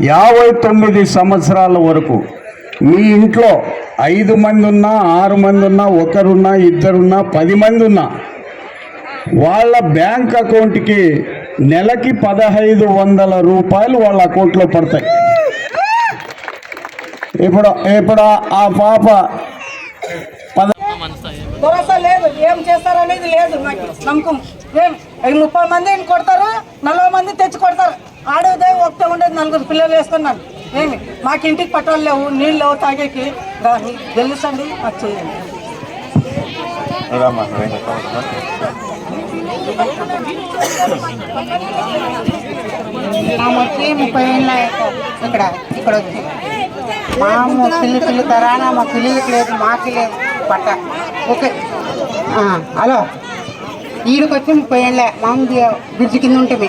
యాభై తొమ్మిది సంవత్సరాల వరకు మీ ఇంట్లో ఐదు మంది ఉన్నా ఆరు మంది ఉన్నా ఒకరున్నా ఇద్దరున్నా పది మంది ఉన్నా వాళ్ళ బ్యాంక్ అకౌంట్కి నెలకి పదహైదు వందల రూపాయలు వాళ్ళ అకౌంట్లో పడతాయి. ఇప్పుడు ఇప్పుడు ఆ పాప భరోసా లేదు ఏం చేస్తారనేది లేదు నాకు నమ్మకం. ఏం ముప్పై మంది కొడతారు నలభై మంది తెచ్చి కొడతారు. ఆడేదే ఒకటే ఉండేది నలుగురు పిల్లలు వేసుకున్నాను ఏమి? మాకు ఇంటికి పట్టాలు లేవు నీళ్ళు లేవు తాగేకి. దాన్ని గెలుసండి మాకు చేయండి. మా వచ్చి ముప్పై ఏళ్ళ ఇక్కడ ఇక్కడ వచ్చి. మా పిల్లి పిల్లి తరాన మా పిల్లలకి లేదు మాకి లేదు పట్ట. ఓకే. హలో. ఈడికి వచ్చి ముప్పై ఏళ్ళ మామూలు బ్రిడ్జి కింద ఉంటుంది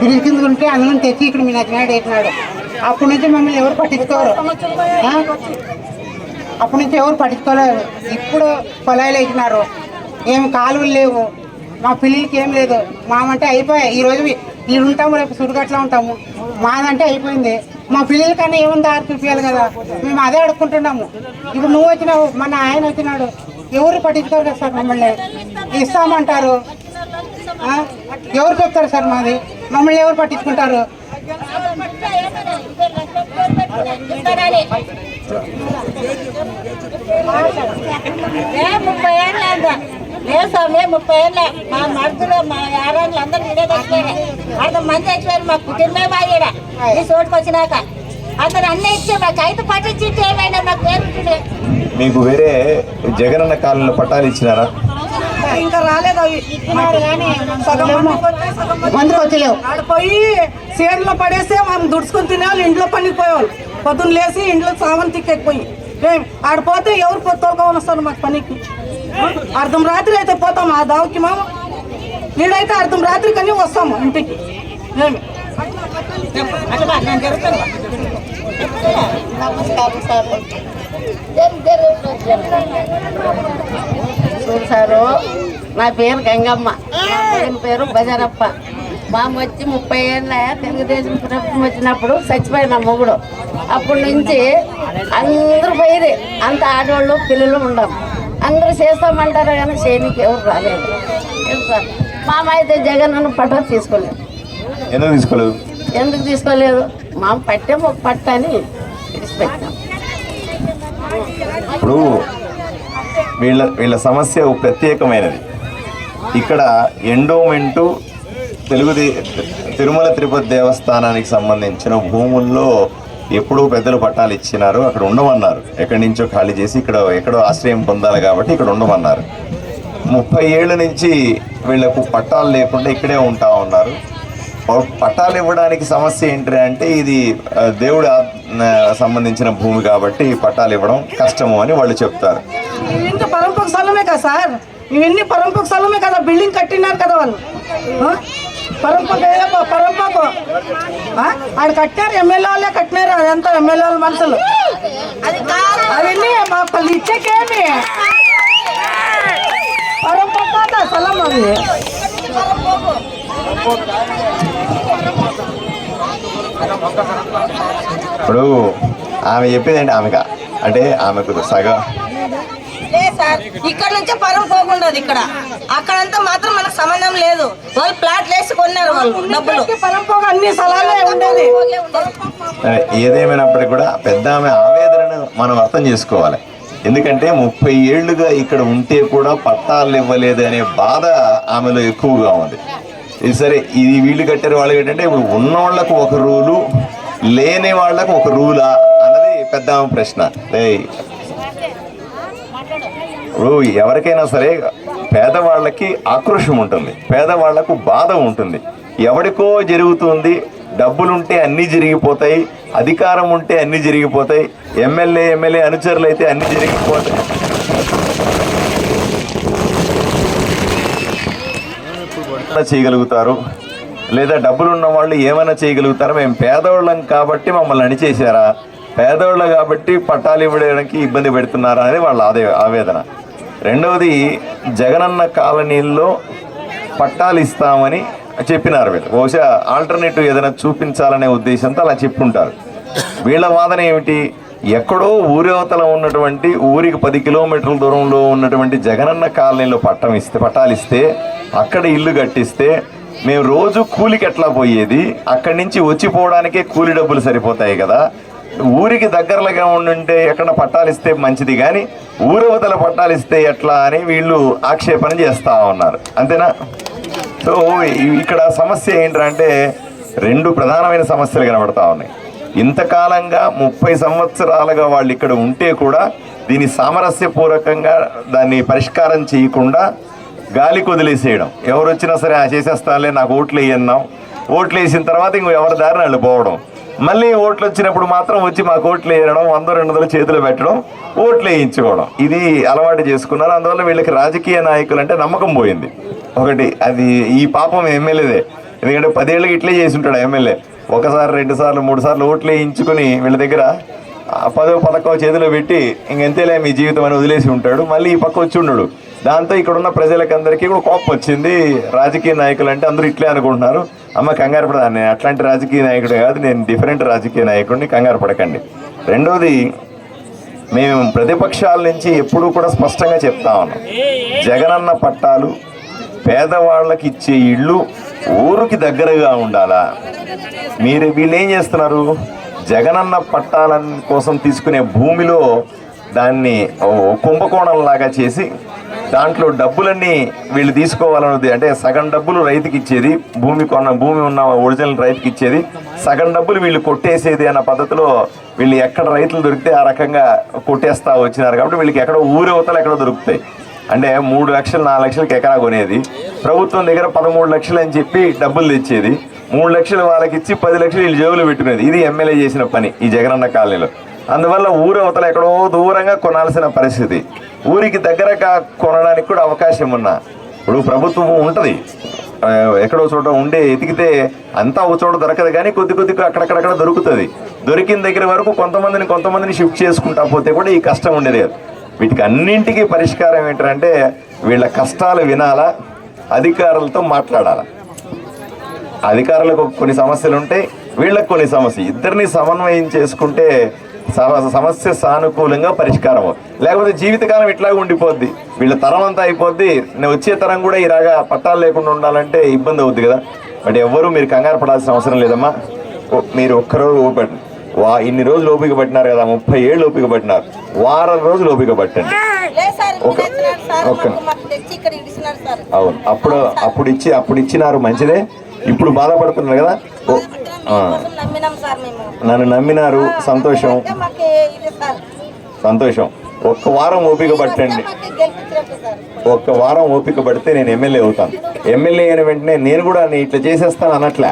బ్రిడ్జి కింద ఉంటే అన్నం తెచ్చి ఇక్కడ మీ నచ్చినాడు వేసినాడు. అప్పటి నుంచి మమ్మల్ని ఎవరు పట్టించుకోరు. అప్పటి నుంచి ఎవరు పట్టించుకోలేరు ఇప్పుడు పొలాలు వేసినారు. ఏం కాలువలు లేవు. మా పిల్లలకి ఏం లేదు. మామంటే అయిపోయాయి ఈరోజు ఈడు ఉంటాము రేపు సుడిగట్లా ఉంటాము. మాదంటే అయిపోయింది. మా పిల్లలకన్నా ఏముంది దారి చూపించాలి కదా? మేము అదే అడుక్కుంటున్నాము. ఇప్పుడు నువ్వు వచ్చినావు మన ఆయన వచ్చినాడు. ఎవరు పట్టించుకోరు కదా సార్ మమ్మల్ని? ఇస్తామంటారు. ఎవరు చెప్తారు సార్ మాది? మమ్మల్ని ఎవరు పట్టించుకుంటారు? ముప్పై ఏళ్ళు లేదు స్వామి ముప్పై ఏళ్ళే? మా మరుదులు మా యారాళ్ళు అందరూ ఇడే తెచ్చిపోయారు అర్ధ మంది తెచ్చిపోయారు మా కుటుంబమే బాగా ఈ చోటుకు వచ్చినాక. అతను అన్నీ ఇచ్చి మాకు ఐదు పట్టించి ఏమైనా మాకు పేరు మీకు వేరే జగనన్న కాలంలో పట్టాలు ఇచ్చినారా? ఇంకా రాలేదు అవి. సగం మందికి వచ్చాయి, సగం మందికి వచ్చలేవు ఆడ పోయి సేన్లో పడేస్తే మనం దుడుచుకుని తినేవాళ్ళు ఇంట్లో పనికి పోయేవాళ్ళు. పొద్దున్న లేచి ఇంట్లో సామాన్ తిక్కెక్కిపోయి. ఏం ఆడ పోతే ఎవరు తోలుకొని వస్తారు మాకు పనికి? అర్ధం రాత్రి అయితే పోతాం ఆ దావుకి మేము. ఈడైతే అర్ధం రాత్రి కానీ వస్తాము ఇంటికి. ఏమి చూడు సారు. నా పేరు గంగమ్మ. నా ఆయన పేరు బజారప్ప. మా అమ్మ వచ్చి ముప్పై ఏళ్ళ తెలుగుదేశం ప్రభుత్వం వచ్చినప్పుడు చచ్చిపోయిన మొగుడు. అప్పటి నుంచి అందరూ పోయిరే అంత ఆడవాళ్ళు పిల్లలు ఉండము అందరూ చేస్తామంటారు కానీ చేయనికి ఎవరు రాలేదు. తెలుసా మా అమ్మ అయితే జగన్ అన్న పట్ట తీసుకోలేదు. ఎందుకు తీసుకోలేదు? ఎందుకు తీసుకోలేదు? మా అమ్మ పట్టే ఒక పట్ట అని ఇప్పుడు వీళ్ళ వీళ్ళ సమస్య ప్రత్యేకమైనది. ఇక్కడ ఎండోమెంటు తెలుగు తిరుమల తిరుపతి దేవస్థానానికి సంబంధించిన భూముల్లో ఎప్పుడూ పెద్దలు పట్టాలు ఇచ్చినారు అక్కడ ఉండమన్నారు. ఎక్కడి నుంచో ఖాళీ చేసి ఇక్కడ ఎక్కడో ఆశ్రయం పొందాలి కాబట్టి ఇక్కడ ఉండమన్నారు. ముప్పై ఏళ్ళ నుంచి వీళ్ళకు పట్టాలు లేకుండా ఇక్కడే ఉంటా ఉన్నారు. పట్టాలు ఇవ్వడానికి సమస్య ఏంటి అంటే ఇది దేవుడి సంబంధించిన భూమి కాబట్టి పట్టాలు ఇవ్వడం కష్టము అని వాళ్ళు చెప్తారు. ఇవన్నీ పరంపక స్థలమే కదా సార్? ఇవన్నీ పరంపక స్థలమే కదా? బిల్డింగ్ కట్టినారు కదా వాళ్ళు? పరంపక పరంపక? ఆడ కట్టారు ఎమ్మెల్యే వాళ్ళే కట్టినారు అదంతా ఎమ్మెల్యే వాళ్ళ మనుషులు అవన్నీ మా పళ్ళు ఇచ్చేకేమి? పరంపక స్థలం అది. ఇప్పుడు ఆమె చెప్పింది అంటే ఆమెకు? అంటే ఆమెకు సగం. ఇక్కడ నుంచే పరం పోకుండదు ఇక్కడ. అక్కడంతా మాత్రం మనకు సంబంధం లేదు. వాళ్ళు ప్లాట్లు వేసి కొన్నారు వాళ్ళు డబ్బులు. పరంపక అన్ని స్థలాలే ఉండేది. ఏదేమైనప్పటికీ కూడా పెద్ద ఆమె ఆవేదనను మనం అర్థం చేసుకోవాలి. ఎందుకంటే ముప్పై ఏళ్ళుగా ఇక్కడ ఉంటే కూడా పట్టాలు ఇవ్వలేదు అనే బాధ ఆమెలో ఎక్కువగా ఉంది. ఇది సరే ఇది వీళ్ళు కట్టారు వాళ్ళు కట్టారంటే ఇప్పుడు ఉన్నోళ్ళకు ఒక రూలు లేని వాళ్ళకు ఒక రూలా అన్నది పెద్ద ప్రశ్న. ఇప్పుడు ఎవరికైనా సరే పేదవాళ్ళకి ఆక్రోషం ఉంటుంది పేదవాళ్ళకు బాధ ఉంటుంది. ఎవడికో జరుగుతుంది డబ్బులుంటే అన్నీ జరిగిపోతాయి అధికారం ఉంటే అన్నీ జరిగిపోతాయి ఎమ్మెల్యే ఎమ్మెల్యే అనుచరులు అయితే అన్నీ జరిగిపోతాయి. చేయగలుగుతారు? లేదా డబ్బులు ఉన్న వాళ్ళు ఏమైనా చేయగలుగుతారా? మేము పేదవాళ్ళం కాబట్టి మమ్మల్ని అణిచేశారా? పేదవాళ్ళు కాబట్టి పట్టాలు ఇవ్వడానికి ఇబ్బంది పెడుతున్నారా అనేది వాళ్ళ ఆదే ఆవేదన. రెండవది జగనన్న కాలనీల్లో పట్టాలు ఇస్తామని చెప్పినారు వీళ్ళు. బహుశా ఆల్టర్నేటివ్ ఏదైనా చూపించాలనే ఉద్దేశంతో అలా చెప్పుంటారు. వీళ్ళ వాదన ఏమిటి? ఎక్కడో ఊరవతల ఉన్నటువంటి ఊరికి పది కిలోమీటర్ల దూరంలో ఉన్నటువంటి జగనన్న కాలనీలో పట్టం ఇస్తే పట్టాలిస్తే అక్కడ ఇల్లు కట్టిస్తే మేము రోజు కూలికి ఎట్లా పోయేది? అక్కడి నుంచి వచ్చిపోవడానికే కూలి డబ్బులు సరిపోతాయి కదా. ఊరికి దగ్గరలోగా ఉండుంటే ఎక్కడ పట్టాలిస్తే మంచిది కానీ ఊరవతల పట్టాలిస్తే ఎట్లా అని వీళ్ళు ఆక్షేపణ చేస్తూ ఉన్నారు. అంతేనా? సో ఇక్కడ సమస్య ఏంటంటే రెండు ప్రధానమైన సమస్యలు కనబడతా ఉన్నాయి. ఇంతకాలంగా ముప్పై సంవత్సరాలుగా వాళ్ళు ఇక్కడ ఉంటే కూడా దీని సామరస్యపూర్వకంగా దాన్ని పరిష్కారం చేయకుండా గాలికి వదిలేసేయడం ఎవరు వచ్చినా సరే ఆ చేసేస్తానులే నాకు ఓట్లు వేయన్నాం ఓట్లు వేసిన తర్వాత ఇంకో ఎవరి దారిని వాళ్ళు పోవడం. మళ్ళీ ఓట్లు వచ్చినప్పుడు మాత్రం వచ్చి మాకు ఓట్లు వేయడం వంద రెండు వందలు చేతులు పెట్టడం ఓట్లు వేయించుకోవడం. ఇది అలవాటు చేసుకున్నారు. అందువల్ల వీళ్ళకి రాజకీయ నాయకులు అంటే నమ్మకం పోయింది. ఒకటి అది ఈ పాపం ఎమ్మెల్యేదే. ఎందుకంటే పదేళ్ళకి ఇట్లే చేసి ఉంటాడు ఎమ్మెల్యే. ఒకసారి రెండు సార్లు మూడు సార్లు ఓట్లు వేయించుకుని వీళ్ళ దగ్గర ఆ పదో పథకం చేతిలో పెట్టి ఇంకెంతేలే మీ జీవితం అని వదిలేసి ఉంటాడు. మళ్ళీ ఈ పక్క వచ్చి ఉండడు. దాంతో ఇక్కడ ఉన్న ప్రజలకందరికీ కూడా కోపం వచ్చింది. రాజకీయ నాయకులు అంటే అందరూ ఇట్లే అనుకుంటున్నారు. అమ్మ కంగారు పడదా నేను అట్లాంటి రాజకీయ నాయకుడు కాదు. నేను డిఫరెంట్ రాజకీయ నాయకుడిని కంగారు పడకండి. రెండవది మేము ప్రతిపక్షాల నుంచి ఎప్పుడూ కూడా స్పష్టంగా చెప్తా ఉన్నాం. జగనన్న పట్టాలు పేదవాళ్ళకి ఇచ్చే ఇళ్ళు ఊరికి దగ్గరగా ఉండాలా? మీరు వీళ్ళు ఏం చేస్తున్నారు? జగనన్న పట్టాల కోసం తీసుకునే భూమిలో దాన్ని కుంభకోణంలాగా కుంభకోణం లాగా చేసి దాంట్లో డబ్బులన్నీ వీళ్ళు తీసుకోవాలన్నది అంటే సగం డబ్బులు రైతుకి ఇచ్చేది భూమి కొన్న భూమి ఉన్న ఒరిజినల్ రైతుకి ఇచ్చేది సగం డబ్బులు వీళ్ళు కొట్టేసేది అన్న పద్ధతిలో వీళ్ళు ఎక్కడ రైతులు దొరికితే ఆ రకంగా కొట్టేస్తా వచ్చినారు కాబట్టి వీళ్ళకి ఎక్కడో ఊరవతలు ఎక్కడో దొరుకుతాయి. అంటే మూడు లక్షలు నాలుగు లక్షలకి ఎకరా కొనేది. ప్రభుత్వం దగ్గర పదమూడు లక్షలు అని చెప్పి డబ్బులు తెచ్చేది. మూడు లక్షలు వాళ్ళకి ఇచ్చి పది లక్షలు వీళ్ళు జేబులో పెట్టుకునేది. ఇది ఎమ్మెల్యే చేసిన పని ఈ జగనన్న కాలనీలో. అందువల్ల ఊరు అవతల ఎక్కడో దూరంగా కొనాల్సిన పరిస్థితి. ఊరికి దగ్గరగా కొనడానికి కూడా అవకాశం ఉన్నా. ఇప్పుడు ప్రభుత్వం ఉంటుంది. ఎక్కడో చోట ఉండే ఎతికితే అంతా ఒక చోట దొరకదు కానీ కొద్ది కొద్దిగా అక్కడక్కడక్కడ దొరుకుతుంది. దొరికిన దగ్గర వరకు కొంతమందిని కొంతమందిని షిఫ్ట్ చేసుకుంటా పోతే కూడా ఈ కష్టం ఉండేది. వీటికి అన్నింటికీ పరిష్కారం ఏంటంటే వీళ్ళ కష్టాలు వినాలా అధికారులతో మాట్లాడాలా. అధికారులకు కొన్ని సమస్యలు ఉంటాయి వీళ్ళకి కొన్ని సమస్య. ఇద్దరిని సమన్వయం చేసుకుంటే సమస్య సానుకూలంగా పరిష్కారం అవుతుంది. లేకపోతే జీవితకాలం ఇట్లాగే ఉండిపోద్ది. వీళ్ళ తరం అంతా అయిపోద్ది. నేను వచ్చే తరం కూడా ఇలాగా పట్టాలు లేకుండా ఉండాలంటే ఇబ్బంది అవుద్ది కదా. బట్ ఎవ్వరూ మీరు కంగారు పడాల్సిన అవసరం లేదమ్మా. మీరు ఒక్కరోజు ఓపెన్ వా ఇన్ని రోజులు ఓపిక పట్టినారు కదా. ముప్పై ఏళ్ళు ఓపిక పట్టినారు. వారం రోజులు ఓపిక పట్టండి. అవును. అప్పుడు అప్పుడు ఇచ్చి అప్పుడు ఇచ్చినారు మంచిదే. ఇప్పుడు బాధపడుతున్నారు కదా. నన్ను నమ్మినారు. సంతోషం. సంతోషం. ఒక్క వారం ఓపిక పట్టండి. ఒక్క వారం ఓపిక పడితే నేను ఎమ్మెల్యే అవుతాను. ఎమ్మెల్యే అయిన వెంటనే నేను కూడా నేను ఇట్లా చేసేస్తాను అనట్లే.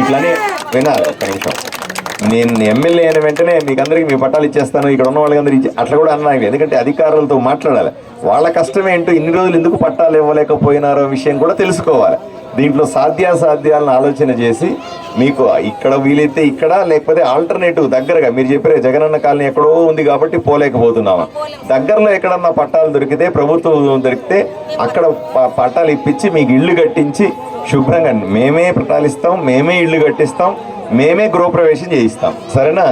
ఇట్లానే వినాలి ఒక్క నిమిషం. నేను ఎమ్మెల్యే అయిన వెంటనే మీకు అందరికి మీ పట్టాలు ఇచ్చేస్తాను. ఇక్కడ ఉన్న వాళ్ళందరికీ ఇచ్చే అట్లా కూడా అన్నాను ఎందుకంటే అధికారులతో మాట్లాడాలి. వాళ్ళ కష్టం ఏంటో ఇన్ని రోజులు ఎందుకు పట్టాలు ఇవ్వలేకపోయినారో విషయం కూడా తెలుసుకోవాలి. దీంట్లో సాధ్యాసాధ్యాలను ఆలోచన చేసి మీకు ఇక్కడ వీలైతే ఇక్కడ లేకపోతే ఆల్టర్నేటివ్ దగ్గరగా మీరు చెప్పారే జగనన్న కాలనీ ఎక్కడో ఉంది కాబట్టి పోలేకపోతున్నామా దగ్గరలో ఎక్కడన్నా పట్టాలు దొరికితే ప్రభుత్వం దొరికితే అక్కడ ప- పట్టాలు ఇప్పించి మీకు ఇల్లు కట్టించి శుభ్రంగా మేమే పట్టాలు ఇస్తాం మేమే ఇల్లు కట్టిస్తాం మేమే గృహప్రవేశం చేయిస్తాం. సరేనా?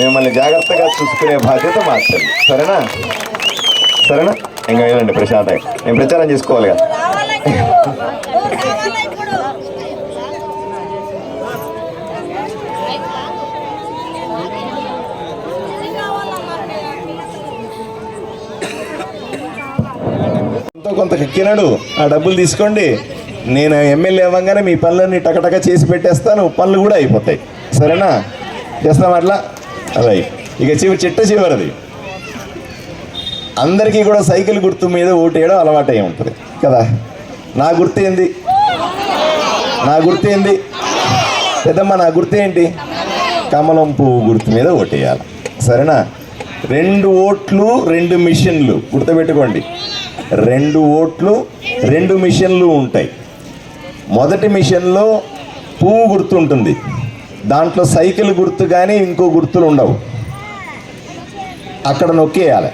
మిమ్మల్ని జాగ్రత్తగా చూసుకునే బాధ్యత మార్చండి సరేనా? సరేనా? ఇంకా వెళ్ళండి ప్రశాంతంగా. నేను ప్రచారం చేసుకోవాలి కదా. కొంత ఎక్కినాడు ఆ డబ్బులు తీసుకోండి. నేను ఎమ్మెల్యే అవ్వగానే మీ పనులన్నీ టకటక చేసి పెట్టేస్తాను. పనులు కూడా అయిపోతాయి. సరేనా? చేస్తాం అట్లా? అలాగే ఇక చివరి చిట్ట చివరిది. అందరికీ కూడా సైకిల్ గుర్తు మీద ఓటేయడం అలవాటు అయి ఉంటుంది. కదా? నా గుర్తు ఏంది నా గుర్తు ఏంది పెద్దమ్మ నా గుర్తు ఏంటి కమలం పువ్వు గుర్తు మీద ఓటేయాలి. సరేనా? రెండు ఓట్లు రెండు మిషన్లు గుర్తుపెట్టుకోండి. రెండు ఓట్లు రెండు మిషన్లు ఉంటాయి. మొదటి మిషన్లో పువ్వు గుర్తు ఉంటుంది దాంట్లో సైకిల్ గుర్తు కానీ ఇంకో గుర్తులు ఉండవు. అక్కడ నొక్కేయాలి.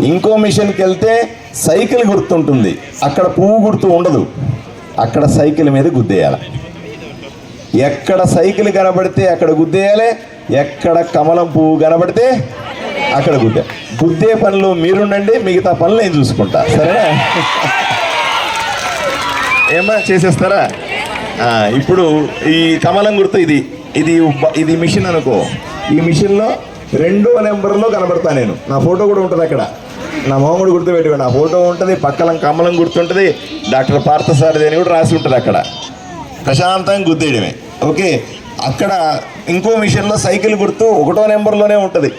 ఇంకో మిషన్కి వెళ్తే సైకిల్ గుర్తు ఉంటుంది అక్కడ పువ్వు గుర్తు ఉండదు. అక్కడ సైకిల్ మీద గుద్దేయాలి. ఎక్కడ సైకిల్ కనబడితే అక్కడ గుద్దేయాలి ఎక్కడ కమలం పువ్వు కనబడితే అక్కడ గుద్దే. గుద్దే పనులు మీరుండండి మిగతా పనులు నేను చూసుకుంటా. సరేనా? ఏమా చేసేస్తారా? ఇప్పుడు ఈ కమలం గుర్తు ఇది. ఇది ఇది మిషన్ అనుకో. ఈ మిషన్లో రెండో నెంబర్లో కనబడతా నేను. నా ఫోటో కూడా ఉంటుంది అక్కడ. నా మామూడు గుర్తుపెట్టుకోండి నా ఫోటో ఉంటుంది పక్కన కమలం గుర్తుంటుంది డాక్టర్ పార్థసారథి అని కూడా రాసి ఉంటుంది అక్కడ. ప్రశాంతంగా గుద్దేయడమే. ఓకే? అక్కడ ఇంకో మిషన్లో సైకిల్ గుర్తు ఒకటో నెంబర్లోనే ఉంటుంది.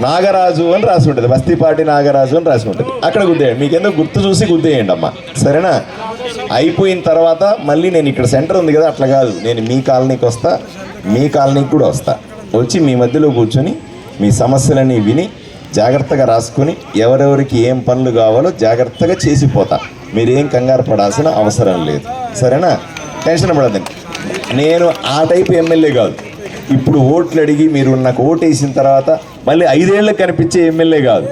నాగరాజు అని రాసి ఉంటుంది బస్తీపాటి నాగరాజు అని రాసి ఉంటుంది. అక్కడ గుద్దేయండి. మీకు ఎందుకు గుర్తు చూసి గుద్దేయండి అమ్మా. సరేనా? అయిపోయిన తర్వాత మళ్ళీ నేను ఇక్కడ సెంటర్ ఉంది కదా అట్లా కాదు. నేను మీ కాలనీకి వస్తా మీ కాలనీకి కూడా వస్తా. వచ్చి మీ మధ్యలో కూర్చొని మీ సమస్యలన్నీ విని జాగ్రత్తగా రాసుకొని ఎవరెవరికి ఏం పనులు కావాలో జాగ్రత్తగా చేసిపోతా. మీరేం కంగారు పడాల్సిన అవసరం లేదు. సరేనా? టెన్షన్ పడద్దండి నేను ఆ టైపు ఎమ్మెల్యే కాదు. ఇప్పుడు ఓట్లు అడిగి మీరు నాకు ఓటు వేసిన తర్వాత మళ్ళీ ఐదేళ్ళకి కనిపించే ఎమ్మెల్యే కాదు.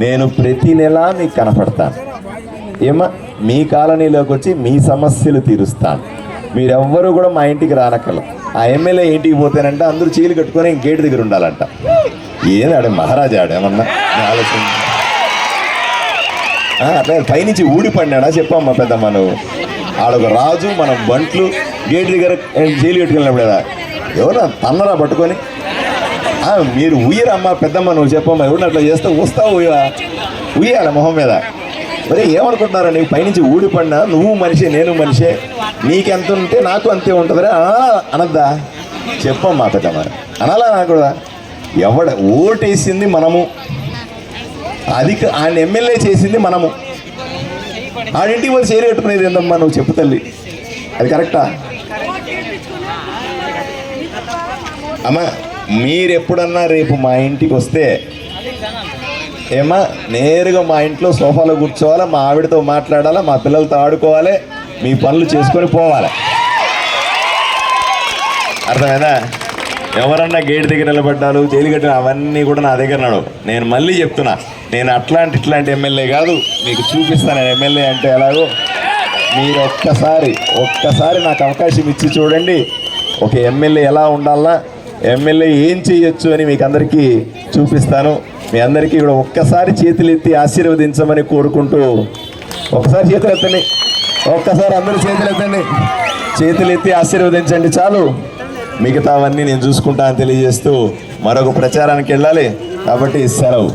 నేను ప్రతి నెల మీకు కనపడతాను. ఏమా మీ కాలనీలోకి వచ్చి మీ సమస్యలు తీరుస్తాను. మీరెవ్వరూ కూడా మా ఇంటికి రానక్కర్లేదు. ఆ ఎమ్మెల్యే ఇంటికి పోతేనంటే అందరూ చీలు కట్టుకొని గేట్ దగ్గర ఉండాలంట. ఏది ఆడే మహారాజా ఆడేమన్నా? ఆలోచన అట్లా పైనుంచి ఊడిపడినాడా? చెప్పమ్మా పెద్దమ్మ నువ్వు. ఆడొక రాజు మన బంట్లు గేట్ దగ్గర జైలు కట్టుకెళ్ళినప్పుడు కదా. ఎవరు తన్నరా పట్టుకొని. మీరు ఉయ్యరమ్మా పెద్దమ్మ నువ్వు చెప్పమ్మా. ఎవరిని అట్లా చేస్తే వస్తావు ఉయ్యా ఉయ్యాల మొహం మీద. మరి ఏమనుకుంటున్నారా? నీకు పైనుంచి ఊడిపడినా నువ్వు మనిషే నేను మనిషే. నీకెంత ఉంటే నాకు అంతే ఉంటుందిరా. అనద్దా? చెప్పమ్మా పెద్దమ్మ. అనాలా నాకు కూడా? ఎవడ ఓటేసింది మనము? అధిక ఆయన ఎమ్మెల్యే చేసింది మనము. ఆడింటికి వాళ్ళు చేరు కట్టుకునేది ఏందమ్మా నువ్వు చెప్పు తల్లి. అది కరెక్టా? అమ్మా మీరు ఎప్పుడన్నా రేపు మా ఇంటికి వస్తే ఏమా నేరుగా మా ఇంట్లో సోఫాలో కూర్చోవాలా మా ఆవిడతో మాట్లాడాలా మా పిల్లలతో ఆడుకోవాలి మీ పనులు చేసుకొని పోవాలి. అర్థమైందా? ఎవరన్నా గేట్ దగ్గర నిలబడ్డాలు జైలు కట్టిన అవన్నీ కూడా నా దగ్గర నాడు నేను మళ్ళీ చెప్తున్నా నేను అట్లాంటి ఇట్లాంటి ఎమ్మెల్యే కాదు మీకు చూపిస్తాను ఎమ్మెల్యే అంటే ఎలాగో. మీరు ఒక్కసారి ఒక్కసారి నాకు అవకాశం ఇచ్చి చూడండి ఒక ఎమ్మెల్యే ఎలా ఉండాలా ఎమ్మెల్యే ఏం చేయొచ్చు అని మీకు అందరికీ చూపిస్తాను. మీ అందరికీ కూడా ఒక్కసారి చేతులు ఎత్తి ఆశీర్వదించమని కోరుకుంటూ ఒకసారి చేతులు ఎత్తండి ఒక్కసారి అందరూ చేతులు ఎత్తండి చేతులు ఎత్తి ఆశీర్వదించండి చాలు. మిగతావన్నీ నేను చూసుకుంటా అని తెలియజేస్తూ మరొక ప్రచారానికి వెళ్ళాలి. కాబట్టి సెలవు.